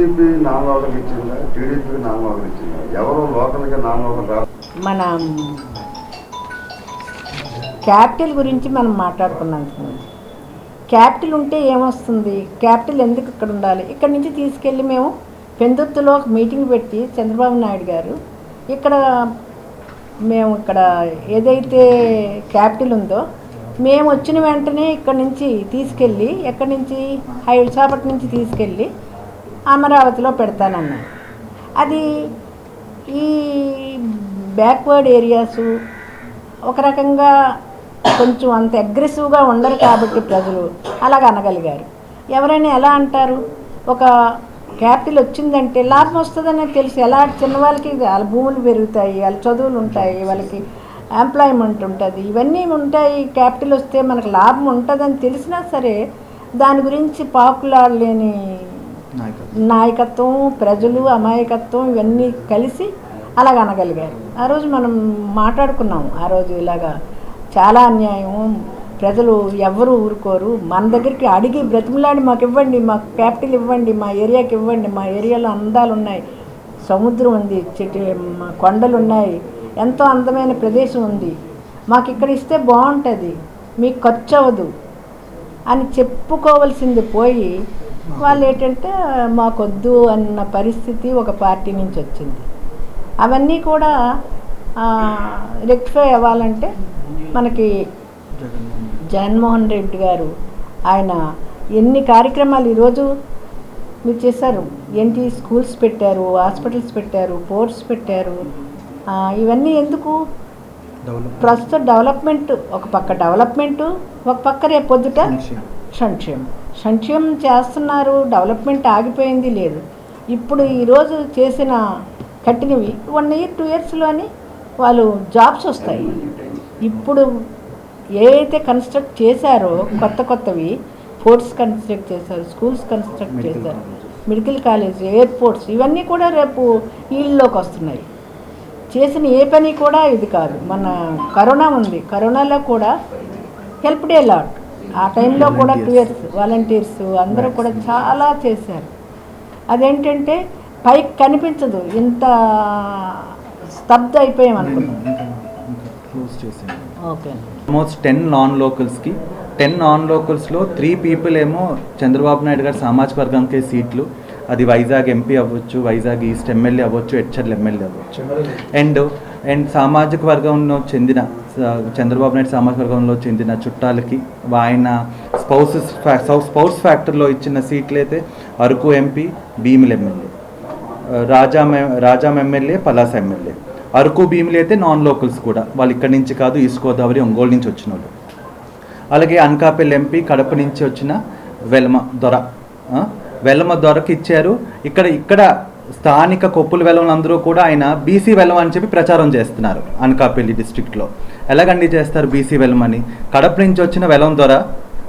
YCP నామలోకం ఇచ్చిందా? TDP నామలోకం ఇచ్చిందా? ఎవరు లోకల్గా నామలోకం రా మన క్యాపిటల్ గురించి మనం మాట్లాడుకున్నాం క్యాపిటల్ ఉంటే ఏమొస్తుంది? క్యాపిటల్ ఎందుకు ఇక్కడ ఉండాలి? ఇక్కడ నుంచి తీసుకెళ్ళి మేము పెందుర్తిలో ఒక మీటింగ్ పెట్టి చంద్రబాబు నాయుడు గారు ఇక్కడ మేము ఇక్కడ ఏదైతే క్యాపిటల్ ఉందో మేము వచ్చిన వెంటనే ఇక్కడ నుంచి తీసుకెళ్ళి ఎక్కడి నుంచి? హై నుంచి తీసుకెళ్ళి అమరావతిలో పెడతానన్నారు అది ఈ బ్యాక్వర్డ్ ఏరియాసు ఒక రకంగా కొంచెం అంత అగ్రెసివ్గా ఉండరు కాబట్టి ప్రజలు అలాగ అనగలిగారు. ఎవరైనా ఎలా అంటారు? ఒక క్యాపిటల్ వచ్చిందంటే లాభం వస్తుందని తెలుసు. ఎలా చిన్నవాళ్ళకి వాళ్ళ భూములు పెరుగుతాయి వాళ్ళ చదువులు ఉంటాయి వాళ్ళకి ఎంప్లాయ్మెంట్ ఉంటుంది. ఇవన్నీ ఉంటాయి. క్యాపిటల్ వస్తే మనకు లాభం ఉంటుందని తెలిసినా సరే దాని గురించి పాకులాడలేని నాయకత్వం. ప్రజలు అమాయకత్వం ఇవన్నీ కలిసి అలాగ అనగలిగారు. ఆ రోజు మనం మాట్లాడుకున్నాం ఆ రోజు ఇలాగా చాలా అన్యాయం. ప్రజలు ఎవరు ఊరుకోరు. మన దగ్గరికి అడిగి బ్రతిమలాడి మాకు ఇవ్వండి మాకు క్యాపిటల్ ఇవ్వండి మా ఏరియాకి ఇవ్వండి మా ఏరియాలో అందాలు ఉన్నాయి. సముద్రం ఉంది చెట్టు కొండలు ఉన్నాయి. ఎంతో అందమైన ప్రదేశం ఉంది. మాకు ఇక్కడ ఇస్తే బాగుంటుంది. మీకు ఖర్చు అవ్వదు. అని చెప్పుకోవలసింది పోయి వాళ్ళు ఏంటంటే మాకొద్దు అన్న పరిస్థితి ఒక పార్టీ నుంచి వచ్చింది అవన్నీ కూడా రెక్టిఫై అవ్వాలంటే మనకి జగన్మోహన్ రెడ్డి గారు ఆయన ఎన్ని కార్యక్రమాలు ఈరోజు మీరు చేశారు? ఏంటి స్కూల్స్ పెట్టారు హాస్పిటల్స్ పెట్టారు పోర్ట్స్ పెట్టారు ఇవన్నీ ఎందుకు? ప్రస్తుత డెవలప్మెంట్ ఒక పక్క డెవలప్మెంట్ ఒక పక్క రేపు పొద్దుట సంక్షేమం. సంక్షేమం చేస్తున్నారు డెవలప్మెంట్ ఆగిపోయింది లేదు. ఇప్పుడు ఈరోజు చేసిన కట్టినవి వన్ ఇయర్ టూ ఇయర్స్లోని వాళ్ళు జాబ్స్ వస్తాయి. ఇప్పుడు ఏ అయితే కన్స్ట్రక్ట్ చేశారో కొత్త కొత్తవి ఫోర్ట్స్ కన్స్ట్రక్ట్ చేశారు స్కూల్స్ కన్స్ట్రక్ట్ చేశారు మెడికల్ కాలేజ్ ఎయిర్పోర్ట్స్ ఇవన్నీ కూడా రేపు వీళ్ళలోకి వస్తున్నాయి. చేసిన ఏ పని కూడా ఇది కాదు. మన కరోనా ఉంది. కరోనాలో కూడా హెల్ప్ డే లాట్. ఆ టైంలో కూడా టూ ఇయర్స్ వాలంటీర్స్ అందరూ కూడా చాలా చేశారు. అదేంటంటే పైకి కనిపించదు ఇంత స్తబ్ద అయిపోయాం అనుకున్నాం ఓకే ఆల్మోస్ట్ టెన్ నాన్ లోకల్స్కి టెన్ నాన్ లోకల్స్లో త్రీ పీపుల్ ఏమో చంద్రబాబు నాయుడు గారి సామాజిక వర్గంకి సీట్లు. అది వైజాగ్ ఎంపీ అవ్వచ్చు వైజాగ్ ఈస్ట్ ఎమ్మెల్యే అవ్వచ్చు ఎడ్చర్ల ఎమ్మెల్యే అవ్వచ్చు. అండ్ అండ్ సామాజిక వర్గంలో చెందిన చంద్రబాబు నాయుడు సామాజిక వర్గంలో చెందిన చుట్టాలకి ఆయన స్పౌసెస్ స్పౌస్ ఫ్యాక్టరీలో ఇచ్చిన సీట్లు అయితే అరకు ఎంపీ భీముల ఎమ్మెల్యే. రాజా రాజాం ఎమ్మెల్యే పలాస ఎమ్మెల్యే. అరకు భీములు అయితే నాన్ లోకల్స్ కూడా. వాళ్ళు ఇక్కడి నుంచి కాదు ఈస్ట్ గోదావరి ఒంగోలు నుంచి వచ్చిన వాళ్ళు అలాగే అనకాపల్లి ఎంపీ కడప నుంచి వచ్చిన వెలమ దొర. ఆ? వెలమ దొరకి ఇచ్చారు. ఇక్కడ ఇక్కడ స్థానిక కొప్పుల వెలవలందరూ అందరూ కూడా ఆయన బీసీ వెలవ అని చెప్పి ప్రచారం చేస్తున్నారు అనకాపల్లి డిస్ట్రిక్ట్లో ఎలాగండి చేస్తారు బీసీ వెలమని? కడప నుంచి వచ్చిన వెలం దొర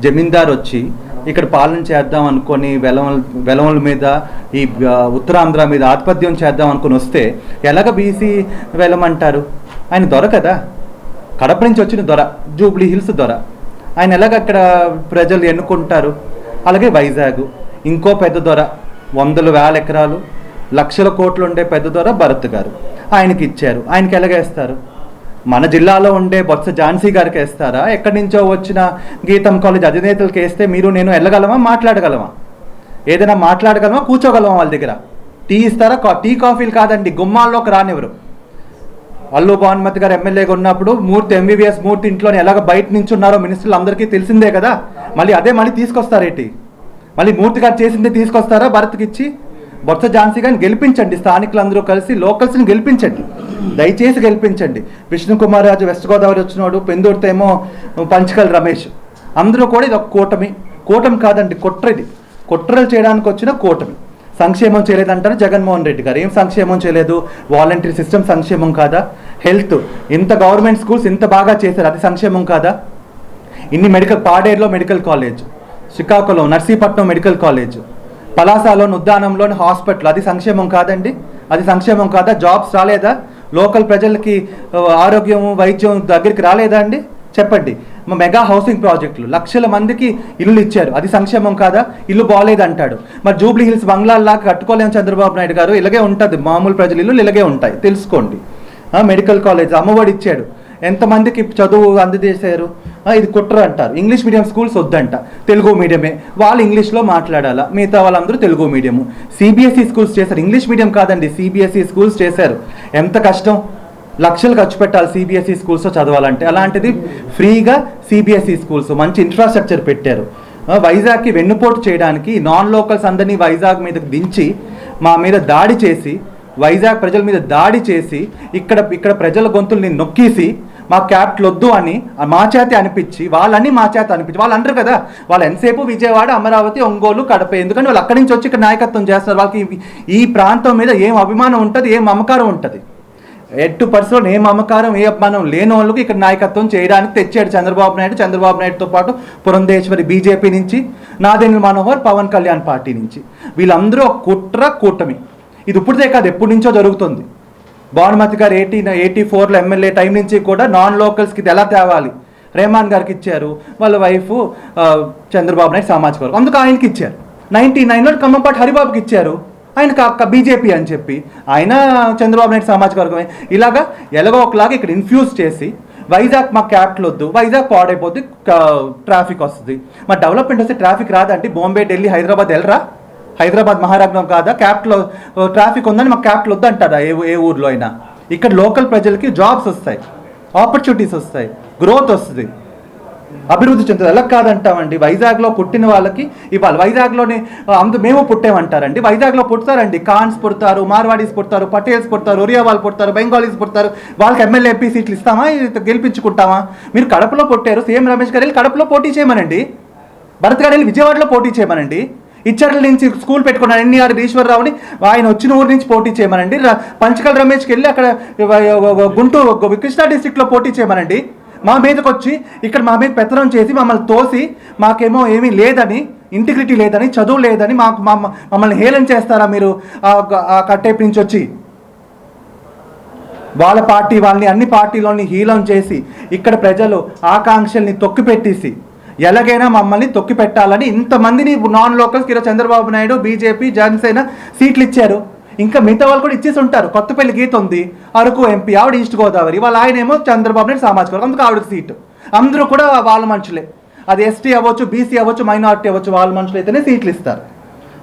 జమీందార్ వచ్చి ఇక్కడ పాలన చేద్దాం అనుకొని వెలవల వెలవల మీద ఈ ఉత్తరాంధ్ర మీద ఆధిపత్యం చేద్దాం అనుకుని వస్తే ఎలాగ బీసీ వెలమంటారు? ఆయన దొర కదా. కడప నుంచి వచ్చిన దొర జూబ్లీ హిల్స్ దొర. ఆయన ఎలాగ అక్కడ ప్రజలు ఎన్నుకుంటారు? అలాగే వైజాగ్ ఇంకో పెద్ద దొర వందల వేల ఎకరాలు లక్షల కోట్లు ఉండే పెద్ద దొర భరత్ గారు. ఆయనకి ఇచ్చారు. ఆయనకి ఎలాగేస్తారు మన జిల్లాలో ఉండే బొత్స ఝాన్సీ గారికి వేస్తారా? ఎక్కడి నుంచో వచ్చిన గీతం కాలేజ్ అధినేతలకు వేస్తే మీరు నేను వెళ్ళగలమా? మాట్లాడగలమా? ఏదైనా మాట్లాడగలమా? కూర్చోగలమా వాళ్ళ దగ్గర? టీ ఇస్తారా? కా- టీ కాఫీలు కాదండి గుమ్మాల్లోకి రానివ్వరు. అల్లు భానుమతి గారు ఎమ్మెల్యేగా ఉన్నప్పుడు మూర్తి ఎంబీబీఎస్ మూర్తి ఇంట్లోనే ఎలాగ బయట నుంచి ఉన్నారో మినిస్టర్లు అందరికీ తెలిసిందే కదా? మళ్ళీ అదే మళ్ళీ తీసుకొస్తారేటి మళ్ళీ మూర్తి గారు చేసిందే తీసుకొస్తారా భరత్కి ఇచ్చి బొత్స ఝాన్సీ గారిని గెలిపించండి స్థానికులందరూ కలిసి లోకల్స్ని గెలిపించండి. దయచేసి గెలిపించండి. విష్ణుకుమార్ రాజు వెస్ట్ గోదావరి వచ్చినోడు పెందుర్తి ఏమో పంచకల్ రమేష్. అందరూ కూడా ఇది ఒక కూటమి. కూటమి కాదండి కుట్ర ఇది కుట్రలు చేయడానికి వచ్చిన కూటమి. సంక్షేమం చేయలేదంటారు జగన్మోహన్ రెడ్డి గారు. ఏం సంక్షేమం చేయలేదు? వాలంటీర్ సిస్టమ్ సంక్షేమం కాదా? హెల్త్. ఇంత గవర్నమెంట్ స్కూల్స్ ఇంత బాగా చేశారు అది సంక్షేమం కాదా? ఇన్ని medical పాడేరులో medical college. Srikakulam Narsipatnam medical college. పలాసలోని ఉద్యానంలోని హాస్పిటల్. అది సంక్షేమం కాదండి? అది సంక్షేమం కాదా? జాబ్స్ రాలేదా? లోకల్ ప్రజలకి ఆరోగ్యం వైద్యం దగ్గరికి రాలేదా అండి? చెప్పండి. మెగా హౌసింగ్ ప్రాజెక్టులు లక్షల మందికి ఇల్లు ఇచ్చారు. అది సంక్షేమం కాదా? ఇల్లు బాగాలేదు అంటాడు మరి జూబ్లీ హిల్స్ బంగ్లాల్లాగా కట్టుకోలేము చంద్రబాబు నాయుడు గారు ఇలాగే ఉంటుంది. మామూలు ప్రజలు ఇల్లు ఇలాగే ఉంటాయి. తెలుసుకోండి. మెడికల్ కాలేజ్ అమ్మఒడి ఇచ్చాడు. ఎంతమందికి చదువు అందజేశారు ఇది కుట్ర అంటారు. ఇంగ్లీష్ మీడియం స్కూల్స్ వద్దంట. తెలుగు మీడియమే. వాళ్ళు ఇంగ్లీష్లో మాట్లాడాలా? మిగతా వాళ్ళందరూ తెలుగు మీడియము. సిబిఎస్ఈ స్కూల్స్ చేశారు. ఇంగ్లీష్ మీడియం కాదండి. సిబిఎస్ఈ స్కూల్స్ చేశారు. ఎంత కష్టం? లక్షలు ఖర్చు పెట్టాలి సిబిఎస్ఈ స్కూల్స్లో చదవాలంటే. అలాంటిది ఫ్రీగా సిబిఎస్ఈ స్కూల్స్ మంచి ఇన్ఫ్రాస్ట్రక్చర్ పెట్టారు. వైజాగ్కి వెన్నుపోటు చేయడానికి నాన్ లోకల్స్ అందరినీ వైజాగ్ మీదకి దించి మా మీద దాడి చేసి వైజాగ్ ప్రజల మీద దాడి చేసి ఇక్కడ ఇక్కడ ప్రజల గొంతుల్ని నొక్కేసి మా క్యాప్ట్లు వద్దు అని మా చేతి అనిపించి వాళ్ళని మా చేత అనిపించి వాళ్ళు అంటారు కదా. వాళ్ళు ఎంతసేపు విజయవాడ అమరావతి ఒంగోలు కడప ఎందుకంటే వాళ్ళు అక్కడి నుంచి వచ్చి ఇక్కడ నాయకత్వం చేస్తారు వాళ్ళకి ఈ- ప్రాంతం మీద ఏం అభిమానం ఉంటుంది ఏం మమకారం ఉంటుంది. ఎట్టు పరిస్థితుల్లో ఏ మమకారం ఏ అపమానం లేని వాళ్ళకి ఇక్కడ నాయకత్వం చేయడానికి తెచ్చాడు చంద్రబాబు నాయుడు. చంద్రబాబు నాయుడుతో పాటు పురంధేశ్వరి బీజేపీ నుంచి నాదెండ్ల మనోహర్ పవన్ కళ్యాణ్ పార్టీ నుంచి. వీళ్ళందరూ ఒక కుట్ర కూటమి. ఇది ఇప్పుడుదే కాదు ఎప్పటి నుంచో జరుగుతుంది. భానుమతి గారు ఎయిటీ ఎయిటీ ఫోర్లో ఎమ్మెల్యే టైం నుంచి కూడా నాన్ లోకల్స్కి ఇది ఎలా తేవాలి? రెహమాన్ గారికి ఇచ్చారు. వాళ్ళ వైఫ్ చంద్రబాబు నాయుడు సామాజిక వర్గం. అందుకు ఆయనకి ఇచ్చారు. నైన్టీ నైన్లో ఖమ్మంపాటి హరిబాబుకి ఇచ్చారు. ఆయన కాక బీజేపీ అని చెప్పి. ఆయన చంద్రబాబు నాయుడు సామాజిక వర్గమే. ఇలాగా ఎలాగో ఒకలాగా ఇక్కడ ఇన్ఫ్యూజ్ చేసి వైజాగ్ మా క్యాపిటల్ వద్దు వైజాగ్ పాడైపోద్ది ట్రాఫిక్ వస్తుంది. మా డెవలప్మెంట్ వస్తే ట్రాఫిక్ రాదంటే బాంబే ఢిల్లీ హైదరాబాద్ వెళ్ళరా? హైదరాబాద్ మహారాజ్ఞం కాదా? క్యాపిటల్ ట్రాఫిక్ ఉందని మాకు క్యాపిటల్ వద్దంటారా? ఏ ఏ ఊర్లో అయినా? ఇక్కడ లోకల్ ప్రజలకి జాబ్స్ వస్తాయి ఆపర్చునిటీస్ వస్తాయి గ్రోత్ వస్తుంది. అభివృద్ధి చెందుతుంది. ఎలా కాదంటామండి. వైజాగ్లో పుట్టిన వాళ్ళకి ఇవాళ వైజాగ్లోనే అందు మేము పుట్టేమంటారండి. వైజాగ్లో పుడతారండి. ఖాన్స్ పుడతారు మార్వాడీస్ పుడతారు పటేల్స్ పుడతారు ఒరియా వాళ్ళు పుడతారు బెంగాలీస్ పుడతారు. వాళ్ళకి ఎమ్మెల్యే ఎంపీ సీట్లు ఇస్తామా? గెలిపించుకుంటామా? మీరు కడపలో పుట్టారు. సీఎం రమేష్ గారు వెళ్ళి కడపలో పోటీ చేయమనండి. భరత్ గారు వెళ్ళి విజయవాడలో పోటీ చేయమనండి. ఇచ్చర్ల నుంచి స్కూల్ పెట్టుకున్నాడు ఎన్ఆర్ ఈశ్వరరావుని. ఆయన వచ్చిన ఊరి నుంచి పోటీ చేయమనండి. పంచకల్ రమేష్కి వెళ్ళి అక్కడ గుంటూరు కృష్ణా డిస్టిక్లో పోటీ చేయమనండి. మా మీదకి వచ్చి ఇక్కడ మా మీద పెత్తనం చేసి మమ్మల్ని తోసి మాకేమో ఏమీ లేదని ఇంటిగ్రిటీ లేదని చదువు లేదని మాకు మమ్మ- మమ్మల్ని హేళన చేస్తారా మీరు ఆ- కట్టేపు నుంచి వచ్చి? వాళ్ళ పార్టీ వాళ్ళని అన్ని పార్టీలోని హీలం చేసి ఇక్కడ ప్రజలు ఆకాంక్షల్ని తొక్కిపెట్టేసి ఎలాగైనా మమ్మల్ని తొక్కి పెట్టాలని ఇంతమందిని నాన్ లోకల్స్ ఈరోజు చంద్రబాబు నాయుడు బీజేపీ జనసేన సీట్లు ఇచ్చారు. ఇంకా మిగతా వాళ్ళు కూడా ఇచ్చేసి ఉంటారు. కొత్తపల్లి గీత ఉంది. అరకు ఎంపీ ఆవిడ ఈస్ట్ గోదావరి వాళ్ళ ఆయన ఏమో చంద్రబాబు నాయుడు సామాజిక వర్గం. అందుకు ఆవిడకి సీటు. అందరూ కూడా వాళ్ళ మనుషులే. అది ఎస్టీ అవ్వచ్చు బీసీ అవ్వచ్చు మైనార్టీ అవ్వచ్చు వాళ్ళ మనుషులు అయితేనే సీట్లు ఇస్తారు.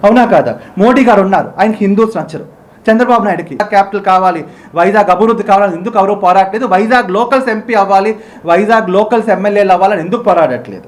అవునా కాదా? మోడీ గారు ఉన్నారు. ఆయనకి హిందూస్ నచ్చరు. చంద్రబాబు నాయుడుకి. క్యాపిటల్ కావాలి. వైజాగ్ అభివృద్ధి కావాలని ఎందుకు ఎవరూ పోరాడలేదు వైజాగ్ లోకల్స్ ఎంపీ అవ్వాలి. వైజాగ్ లోకల్స్ ఎమ్మెల్యేలు అవ్వాలని ఎందుకు పోరాడట్లేదు?